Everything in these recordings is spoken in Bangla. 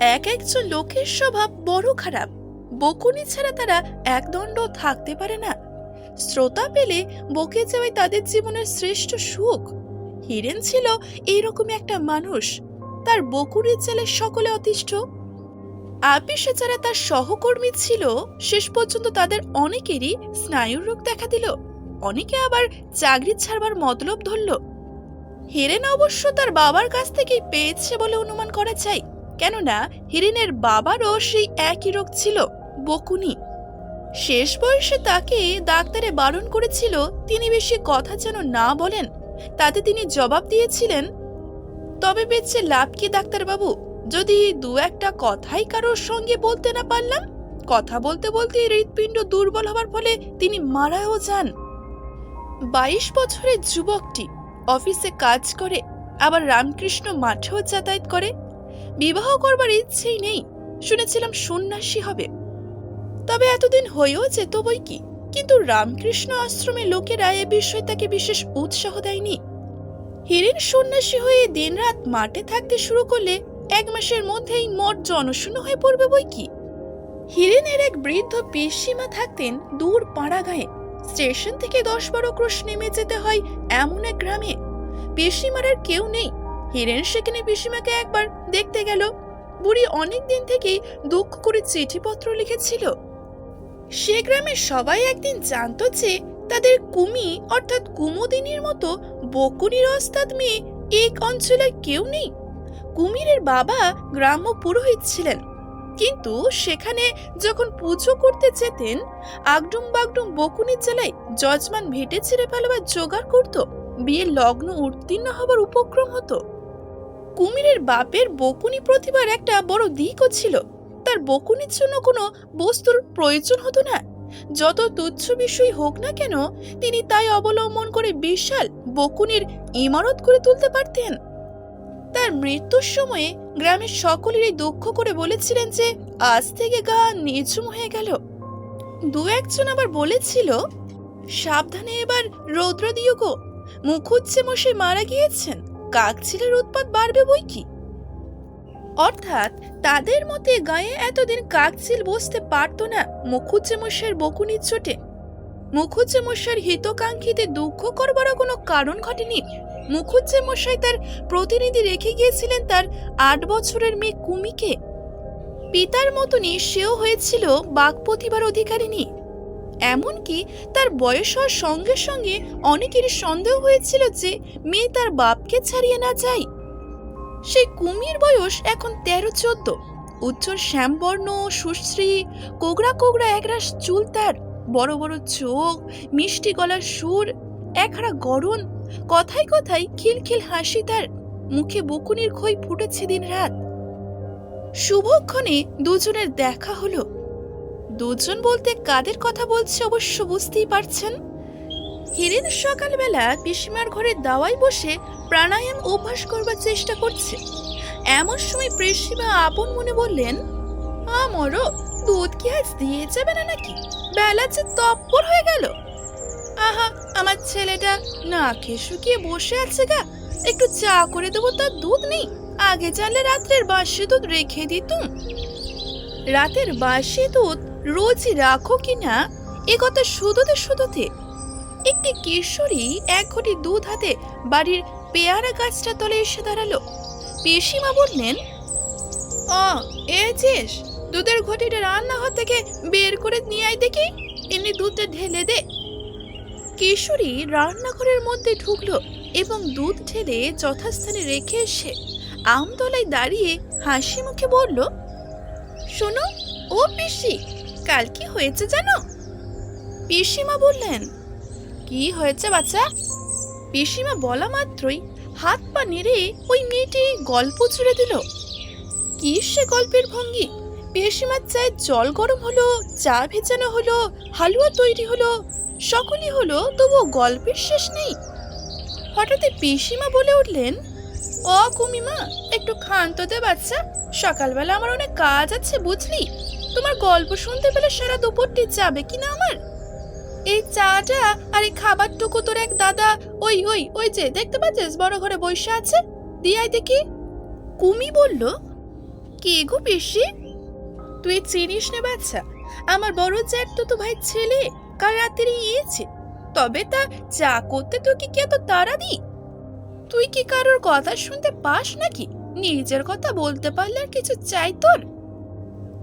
এক একজন লোকের স্বভাব বড় খারাপ। বকুনি ছাড়া তারা একদণ্ড থাকতে পারে না। শ্রোতা পেলে বকে যাওয়াই তাদের জীবনের শ্রেষ্ঠ সুখ। হিরেন ছিল এইরকম একটা মানুষ। তার বকুনির ছেলে সকলে অতিষ্ঠ। আপিসে যারা তার সহকর্মী ছিল, শেষ পর্যন্ত তাদের অনেকেরই স্নায়ুর রোগ দেখা দিল। অনেকে আবার চাকরি ছাড়বার মতলব ধরল। হিরেন অবশ্য তার বাবার কাছ থেকেই পেয়েছে বলে অনুমান করা যায়। কেননা হিরেনের বাবারও সেই একই রোগ ছিল, বকুনি। শেষ বয়সে তাকে ডাক্তারে বারণ করেছিল, তিনি বেশি কথা যেন না বলেন, তাতে তিনি জবাব দিয়েছিলেন, তবে বেঁচে লাভ কি, ডাক্তারবাবু? যদি দু একটা কথাই কারোর সঙ্গে বলতে না পারলাম, কথা বলতে বলতে হৃৎপিণ্ড দুর্বল হবার ফলে তিনি মারাও যান। বাইশ বছরের যুবকটি অফিসে কাজ করে, আবার রামকৃষ্ণ মাঠেও যাতায়াত করে বিবাহ করবার ইচ্ছেই নেই। শুনেছিলাম সন্ন্যাসী হবে। তবে এতদিন হয়েও যেত বই কি? কিন্তু রামকৃষ্ণ আশ্রমে লোকেরা এ বিষয়ে তাকে বিশেষ উৎসাহ দেয়নি। হিরেন সন্ন্যাসী হয়ে দিনরাত মাঠে থাকতে শুরু করলে এক মাসের মধ্যেই মঠ জনশূন্য হয়ে পড়বে বই কি? হিরেনের এক বৃদ্ধ পিসিমা থাকতেন দূর পাড়া গায়ে স্টেশন থেকে দশ বারো ক্রোশ নেমে যেতে হয় এমন এক গ্রামে। পিসিমার আর কেউ নেই। হিরেন সেখানে পিসিমাকে একবার দেখতে গেল। বুড়ি অনেক দিন থেকেই দুঃখ করে চিঠিপত্র লিখেছিল। সে গ্রামের সবাই একদিন জানতো যে তাদের কুমি, অর্থাৎ কুমুদিনীর মতো বকুনির ওস্তাদ মেয়ে এক অঞ্চলে কেউ নেই। কুমিরের বাবা গ্রাম্য পুরোহিত ছিলেন। কিন্তু সেখানে যখন পুজো করতে যেতেন, আগডুম বাগডুম বকুনির জেলায় যজমান ভেটে ছিঁড়ে ফেলবার জোগাড় করত। বিয়ের লগ্ন উত্তীর্ণ হবার উপক্রম হতো। কুমিরের বাপের বকুনি প্রতিভার একটা বড় দিকও ছিল। তার বকুনির জন্য কোনো বস্তুর প্রয়োজন হতো না। যত তুচ্ছ বিষয় হোক না কেন, তিনি তাই অবলম্বন করে বিশাল বকুনির ইমারত করে তুলতে পারতেন। তার মৃত্যুর সময়ে গ্রামের সকলেরই দুঃখ করে বলেছিলেন যে, আজ থেকে গা নিঝুম হয়ে গেল। দু একজন আবার বলেছিল, সাবধানে এবার রৌদ্র দিও গো। মুখুজ্জে মশাই মারা গিয়েছেন। কাকছিলের উৎপাত বাড়বে বই কি? অর্থাৎ তাদের মতে গায়ে এতদিন কাকচিল বসতে পারতো না মুখুজ্জে মশাইয়ের বকুনির চোটে। মুখুজ্জে মশাইয়ের হিতকাঙ্ক্ষীতে দুঃখ করবারও কোনো কারণ ঘটেনি। মুখুজ্জে মশাই তার প্রতিনিধি রেখে গিয়েছিলেন তার আট বছরের মেয়ে কুমিকে। পিতার মতনই সেও হয়েছিল বাক প্রতিভার অধিকারিণী। এমনকি তার বয়স হওয়ার সঙ্গে সঙ্গে অনেকের সন্দেহ হয়েছিল যে মেয়ে তার বাপকে ছাড়িয়ে না যায়। সেই কুমির বয়স এখন তেরো চোদ্দ। উজ্জ্বল শ্যামবর্ণ, সুশ্রী, কোগরা কোগরা একরাশ চুল তার। বড় বড় চোখ, মিষ্টি গলার সুর, একহারা গরণ কথায় কথায় খিলখিল হাসি তার। মুখে বকুনির খই ফুটেছে দিন রাত শুভক্ষণে দুজনের দেখা হলো। দুজন বলতে কাদের কথা বলছে অবশ্য বুঝতেই পারছেন? হিরেন সকালবেলা পিসিমার ঘরে দাওয়ায় বসে প্রাণায়াম অভ্যাস করবার চেষ্টা করছে। এমন সময় পিসিমা আপন মনে বললেন, আমারও, দুধ কি আজ দিয়ে যাবে না নাকি? বেলা যে তপ্পর হয়ে গেল। আহা, আমার ছেলেটা না খেয়ে শুকিয়ে বসে আছে গা। একটু চা করে দেবো, তার দুধ নেই। আগে জানলে রাত্রের বাসি দুধ রেখে দিতুম। রাতের বাসি দুধ রোজই রাখো কিনা এ কথা শুধুতে শুধুতে একটি কিশোরী এক ঘটি দুধ হাতে বাড়ির পেয়ারা গাছটা তলে এসে দাঁড়াল। পিসিমা বললেন অ এছিস দুধের ঘটিটা রান্নাঘর থেকে বের করে নিয়ে আয় দেখি, এমনি দুধটা ঢেলে দে। কিশোরী রান্নাঘরের মধ্যে ঢুকলো এবং দুধ ঢেলে যথাস্থানে রেখে এসে আমতলায় দাঁড়িয়ে হাসি মুখে বলল, শোনো, ও পিসি কাল কি হয়েছে জানো? পিসিমা বললেন, কি হয়েছে বাচ্চা পিসিমা বলা মাত্রই হাত পা নেড়ে ওই মেয়েটি গল্প ছুড়ে দিল। কি সে গল্পের ভঙ্গি? পিসিমার চায়ে জল গরম হলো, চা ভেজানো হলো, হালুয়া তৈরি হলো, সকলই হলো, তবুও গল্পের শেষ নেই। হঠাৎ পিসিমা বলে উঠলেন অ কুমিমা, একটু ক্ষান্ত দে বাচ্চা সকালবেলা আমার অনেক কাজ আছে, বুঝলি? তোমার গল্প শুনতে পেলে সারা দুপুরটি যাবে কিনা আমার? এই চাটা আর এই খাবারটুকু তোর এক দাদা, ওই ওই ওই যে, দেখতে পাচ্ছিস? বড় ঘরে বসে আছে। দিয়াই দেখি। কুমি বলল, কে গো পিসি? তুই চিনিস না বাচ্চা আমার বড় জ্যাঠ তো তো ভাই ছেলে, কাল রাত্রি ইয়েছে তবে তা চা করতে তোকে কি এত তাড়া দি তুই কি কারোর কথা শুনতে পাস নাকি? নিজের কথা বলতে পারলে আর কিছু চাই তোর?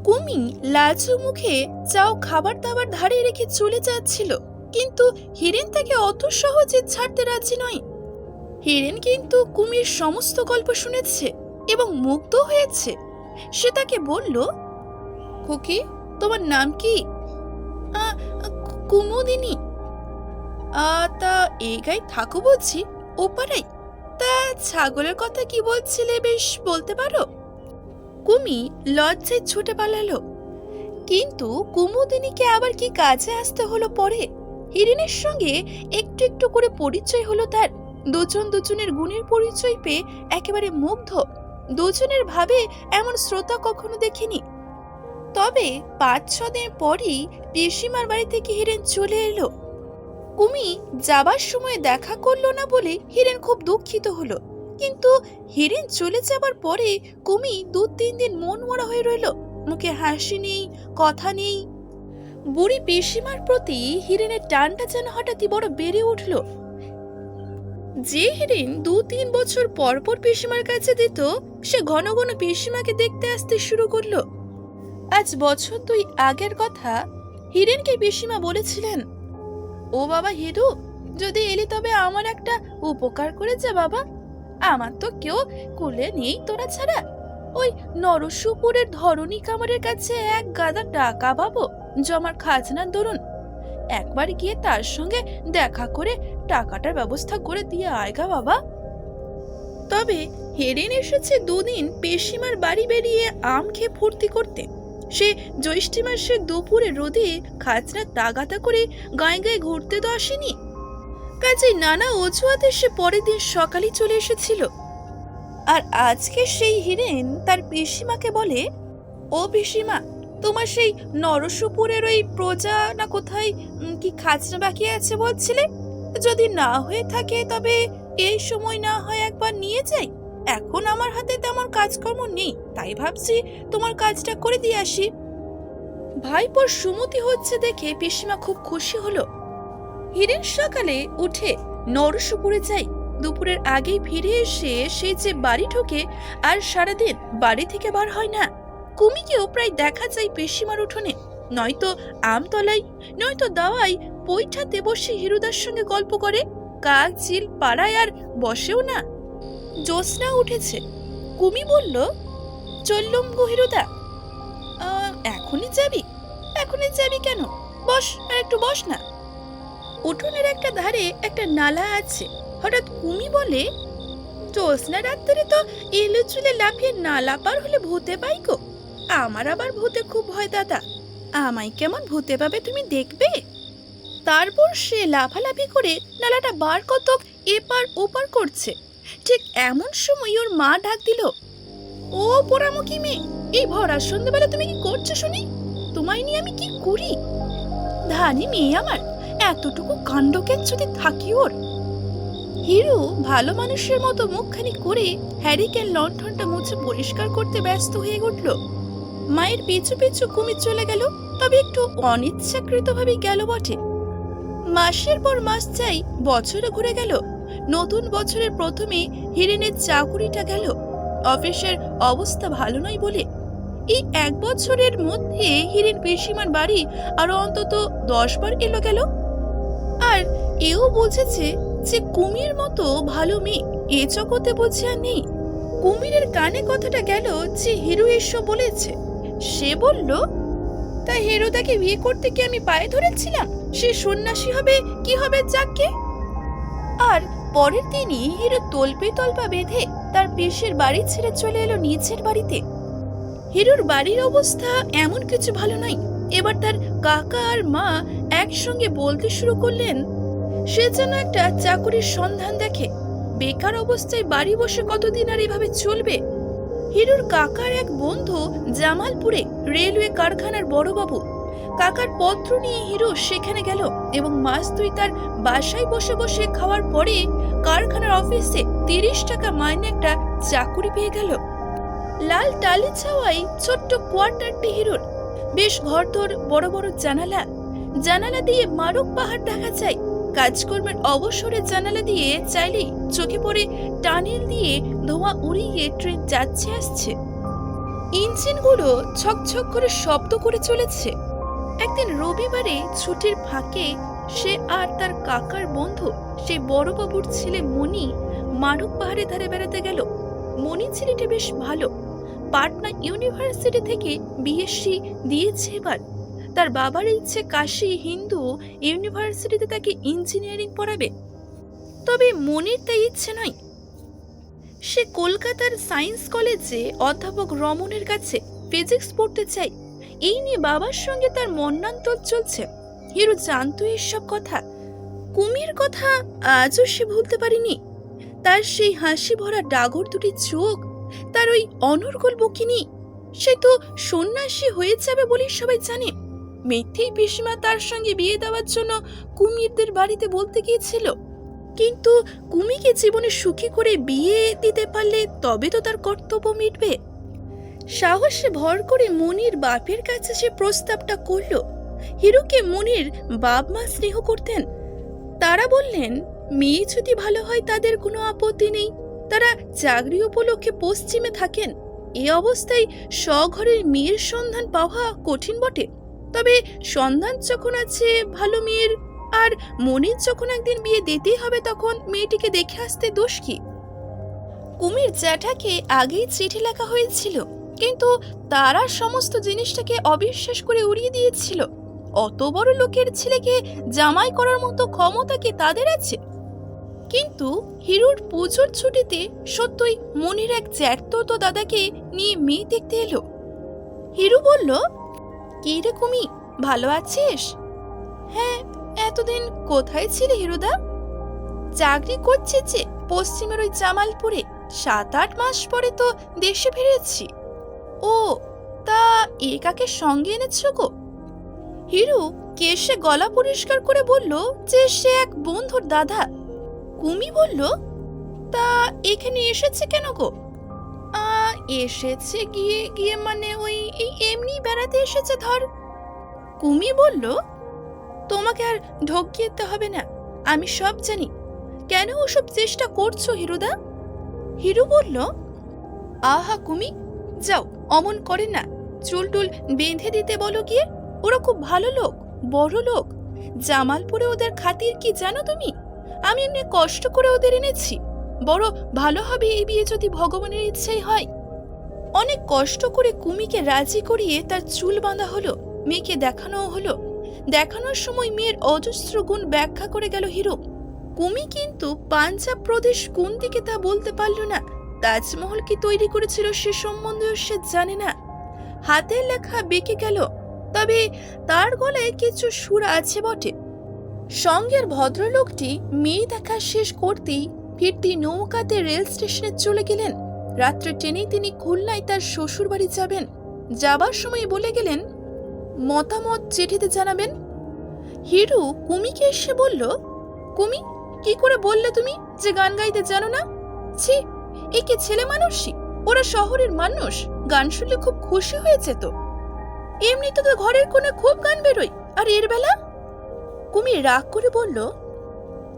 কুমি লাজু মুখে চাও খাবার দাবার ধারে রেখে চলে যাচ্ছিল। কিন্তু হিরেন তাকে অত সহজে ছাড়তে রাজি নয়। হিরেন কিন্তু কুমির সমস্ত গল্প শুনেছে এবং মুগ্ধ হয়েছে। সে তাকে বলল খুকি তোমার নাম কি? "আ, কুমুদিনী। তা এই গায়ে থাকো বলছি ও পাড়াই তা ছাগলের কথা কি বলছিলে বেশ বলতে পারো? কুমি লজ্জায় ছুটে পালালো। কিন্তু কুমুদিনীকে আবার কি কাজে আসতে হলো পরে? হিরেনের সঙ্গে একটু একটু করে পরিচয় হলো তার। দুজন দুজনের গুণের পরিচয় পেয়ে একেবারে মুগ্ধ। দুজনের ভাবে এমন শ্রোতা কখনো দেখিনি। তবে পাঁচ ছ দিন পরই পিসিমার বাড়ি থেকে হিরেন চলে এলো। কুমি যাবার সময় দেখা করল না বলে হিরেন খুব দুঃখিত হলো। কিন্তু হিরেন চলে যাবার পরে কুমি দু তিন দিন মন মরা হয়ে রইল। মুখে হাসি নেই, কথা নেই। বুড়ি পিসিমার প্রতি হিরেনের টানটা যেন হঠাৎই বড় বেড়ে উঠল। যে হিরেন দু তিন বছর পরপর পর পিসিমার কাছে দিত, সে ঘন ঘন পিসিমাকে দেখতে আসতে শুরু করল। আজ বছর দুই আগের কথা হিরেনকে পিসিমা বলেছিলেন, ও বাবা হিরু, যদি এলি তবে আমার একটা উপকার করে যা বাবা। আমার তো কেউ কুলে নেই তোরা ছাড়া। ওই নরসুপুরের ধরণী কামারের কাছে এক গাদা টাকা পাবো, জমার খাজনার দরুন একবার গিয়ে তার সঙ্গে দেখা করে টাকাটার ব্যবস্থা করে দিয়ে আয়গা বাবা। তবে হেরেন এসেছে দুদিন পেশিমার বাড়ি বেরিয়ে আম খেয়ে ফুর্তি করতে। সে জ্যৈষ্ঠী মাসের দুপুরে রোদে খাজনা তাগাতা করে গায়ে গায়ে ঘুরতে তো আসেনি। কাজে নানা অজুহাতে সে পরের দিন সকালে চলে এসেছিল। আর আজকে সেই হিরেন তার পিসিমাকে বলে, ও পিসিমা, তোমার সেই নরসুপুরের ওই প্রজা না কোথায় কি খাজনা বাকি আছে বলছিলে? যদি না হয়ে থাকে তবে এই সময় না হয় একবার নিয়ে যাই। এখন আমার হাতে তেমন কাজকর্ম নেই, তাই ভাবছি তোমার কাজটা করে দিয়ে আসি। ভাইপোর সুমতি হচ্ছে দেখে পিসিমা খুব খুশি হলো। হিরেন সকালে উঠে নরসুপুরে যাই দুপুরের আগেই ফিরে এসে সে যে বাড়ি ঢোকে আর সারাদিন বাড়ি থেকে বার হয় না। কুমিকেও প্রায় দেখা যায় পেশিমার উঠোনে। নয়তো আমতলায়, নয়তো দাওয়ায় পৈঠাতে বসে হিরুদার সঙ্গে গল্প করে, কাক, চিল, পাড়ায় আর বসেও না। জ্যোৎস্না উঠেছে। কুমি বলল, চললুম গো হিরুদা। এখনই যাবি? এখনই যাবি কেন? বস, আর একটু বস না। উঠোনের একটা ধারে একটা নালা আছে। হঠাৎ কুমি বলে, জ্যোৎস্না রাত্রে তো এলো চুলে লাফিয়ে নালা পার হলে ভূতে পাই গো। আমার আবার ভূতে খুব ভয় দাদা। আমায় কেমন ভূতে পাবে তুমি দেখবে? তারপর সে লাফালাফি করে নালাটা বার কতক এপার ওপার করছে। ঠিক এমন সময় ওর মা ডাক দিল, ও পোড়ামুখী মেয়ে, এই ভরা সন্ধ্যেবেলা তুমি কি করছ শুনি? তোমায় নিয়ে আমি কি করি? ধানি মেয়ে আমার এতটুকু কাণ্ডকে যদি থাকি ওর? হিরো ভালো মানুষের মতো মুখখানি করে হ্যারিকেন লণ্ঠনটা মুছে পরিষ্কার করতে ব্যস্ত হয়ে উঠল। মায়ের পিছু পিছু কুমির চলে গেল, তবে একটু অনিচ্ছাকৃতভাবে গেল বটে। মাসের পর মাস চাই বছরে ঘুরে গেল। নতুন বছরের প্রথমে হিরেনের চাকুরিটা গেল। অফিসের অবস্থা ভালো নয় বলে। এই এক বছরের মধ্যে হিরেন পিসিমার বাড়ি আরও অন্তত দশ বার এলো গেল। আর এও বুঝেছে যে কুমির মতো ভালো মেয়ে। এ জগতে বুঝে আর নেই। কুমিরের কানে কথাটা গেল যে হিরু এসো বলেছে। সে বলল, তা হেরোদাকে বিয়ে করতে কি আমি পায়ে ধরেছিলাম? সে সন্ন্যাসী হবে, কি হবে যাকে? আর পরের দিনই হিরো তলপে তলপা বেঁধে তার পেশের বাড়ি ছেড়ে চলে এলো নিচের বাড়িতে। হিরুর বাড়ির অবস্থা এমন কিছু ভালো নয়। এবার তার কাকা আর মা একসঙ্গে বলতে শুরু করলেন, সে যেন একটা চাকুরির সন্ধান দেখে। বেকার অবস্থায় বাড়ি বসে কতদিন আর এভাবে চলবে? হিরুর কাকার এক বন্ধু জামালপুরে রেলওয়ে কারখানার বড়বাবু। কাকার পত্র নিয়ে হিরো সেখানে গেল এবং মাস দুই তার বাসায় বসে বসে খাওয়ার পরে কারখানার অফিসে তিরিশ টাকা মাইনে একটা চাকুরি পেয়ে গেল। লাল টালি ছাওয়াই ছোট্ট কোয়ার্টারটি হিরোর। বেশ ঘরদোর, বড় বড় জানালা। জানালা দিয়ে মারুক পাহাড় দেখা যায়। কাজকর্মের অবসরের জানালা দিয়ে চাইলেই চোখে পড়ে টানেল দিয়ে ধোঁয়া উড়িয়ে ট্রেন যাচ্ছে আসছে। ইঞ্জিনগুলো ছকছক করে শব্দ করে চলেছে। একদিন রবিবারে ছুটির ফাঁকে সে আর তার কাকার বন্ধু সেই বড়বাবুর ছেলে মণি মারুক পাহাড়ে ধারে বেড়াতে গেল। মণি ছেলেটি বেশ ভালো। পাটনা ইউনিভার্সিটি থেকে বিএসসি দিয়েছে এবার। তার বাবার ইচ্ছে কাশি হিন্দু ইউনিভার্সিটিতে তাকে ইঞ্জিনিয়ারিং পড়াবে। তবে মনির তাই ইচ্ছে নয়। সে কলকাতার সায়েন্স কলেজে অধ্যাপক রমনের কাছে ফিজিক্স পড়তে চাই এই নিয়ে বাবার সঙ্গে তার মন্নান্তর চলছে। হিরো জানতো এসব কথা। কুমির কথা আজও সে ভুলতে পারিনি। তার সেই হাসি ভরা ডাগর দুটি চোখ তার ওই অনর্গল বকিনি, সে তো সন্ন্যাসী হয়ে যাবে বলে সবাই জানে। মিথ্যেই পিসিমা তার সঙ্গে বিয়ে দেওয়ার জন্য কুমিরদের বাড়িতে বলতে গিয়েছিল। কিন্তু কুমিকে জীবনে সুখী করে বিয়ে দিতে পারলে তবে তো তার কর্তব্য মিটবে। সাহসে ভর করে মনির বাপের কাছে সে প্রস্তাবটা করল। হিরুকে মনির বাপ মা স্নেহ করতেন। তারা বললেন, মেয়ে যদি ভালো হয় তাদের কোনো আপত্তি নেই। তারা চাকরি উপলক্ষে পশ্চিমে থাকেন। এ অবস্থায় স্বঘরের মেয়ের সন্ধান পাওয়া কঠিন বটে। তবে সন্ধান যখন আছে ভালো মেয়ের, আর মনির যখন একদিন বিয়ে দিতেই হবে তখন মেয়েটিকে দেখে আসতে দোষ কি? কুমির জ্যাঠাকে আগেই চিঠি লেখা হয়েছিল, কিন্তু তারা সমস্ত জিনিসটাকে অবিশ্বাস করে উড়িয়ে দিয়েছিল। অত বড় লোকের ছেলেকে জামাই করার মতো ক্ষমতা কি তাদের আছে? কিন্তু হিরুর পুজোর ছুটিতে সত্যই মনির এক জ্যাঠতো দাদাকে নিয়ে মেয়ে দেখতে এলো। হিরু বলল, কি রে কুমি, ভালো আছিস? হ্যাঁ এতদিন কোথায় ছিলে হিরুদা? চাকরি করছে যে পশ্চিমের ওই জামালপুরে। সাত আট মাস পরে তো দেশে ফিরেছি। ও, তা এ কাকে সঙ্গে এনেছো গো? হিরু কেশে গলা পরিষ্কার করে বলল যে সে এক বন্ধুর দাদা। কুমি বলল, তা এখানে এসেছে কেন গো? এসেছে গিয়ে গিয়ে মানে ওই, এই এমনি বেড়াতে এসেছে ধর। কুমি বলল, তোমাকে আর ঢোকিয়েতে হবে না, আমি সব জানি। কেন ওসব চেষ্টা করছ হিরুদা? হিরু বলল, আহা কুমি, যাও, অমন করে না। চুল টুল বেঁধে দিতে বলো গিয়ে, ওরা খুব ভালো লোক, বড় লোক। জামালপুরে ওদের খাতির কি জানো তুমি? আমি এমনি কষ্ট করে ওদের এনেছি। বড় ভালো হবে এই বিয়ে যদি ভগবানের ইচ্ছেই হয়। অনেক কষ্ট করে কুমিকে রাজি করিয়ে তার চুল বাঁধা হলো, মেয়েকে দেখানোও হলো। দেখানোর সময় মেয়ের অজস্র গুণ ব্যাখ্যা করে গেল হিরো। কুমি কিন্তু পাঞ্জাব প্রদেশ কোন দিকে তা বলতে পারল না। তাজমহল কি তৈরি করেছিল সে সম্বন্ধেও সে জানে না। হাতের লেখা বেঁকে গেল, তবে তার গলায় কিছু সুর আছে বটে। সঙ্গের ভদ্রলোকটি মেয়ে দেখা শেষ করতেই ফিরতি নৌকাতে রেল স্টেশনে চলে গেলেন। রাত্রে ট্রেনেই তিনি খুলনায় তার শ্বশুর বাড়ি যাবেন। যাবার সময় বলে গেলেন, মতামত চিঠিতে জানাবেন? হিরু কুমিকে এসে বলল, কুমি, কি করে বললে তুমি যে গান গাইতে জানো না? ছি, এ কি ছেলে মানুষই ওরা শহরের মানুষ, গান শুনলে খুব খুশি হয়েছে তো। এমনিতে তো ঘরের কোণে খুব গান বেরোয়, আর এর বেলা? কুমি রাগ করে বলল,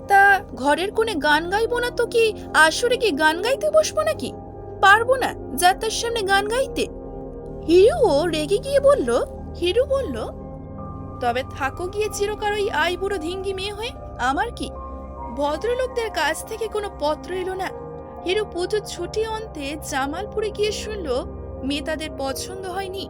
তা ঘরের কোণে গান গাইবো না তো কি? আসরে কি গান গাইতে বসবো নাকি? পারব না, যাত্রার সামনে গান গাইতে। হিরুও রেগে গিয়ে বলল, হিরু বলল, তবে থাকো গিয়ে চিরকার ওই আই বুড়ো ধিঙ্গি মেয়ে হয়ে, আমার কি? ভদ্রলোকদের কাছ থেকে কোনো পত্র এলো না? হিরু পুজোর ছুটি অন্তে জামালপুরে গিয়ে শুনল, মেয়ে তাদের পছন্দ হয়নি।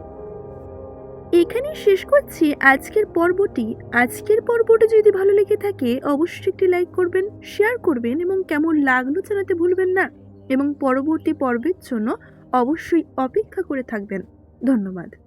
এখানে শেষ করছি আজকের পর্বটি। আজকের পর্বটি যদি ভালো লেগে থাকে, অবশ্যই একটি লাইক করবেন শেয়ার করবেন এবং কেমন লাগল জানাতে ভুলবেন না। এবং পরবর্তী পর্বের জন্য অবশ্যই অপেক্ষা করে থাকবেন। ধন্যবাদ।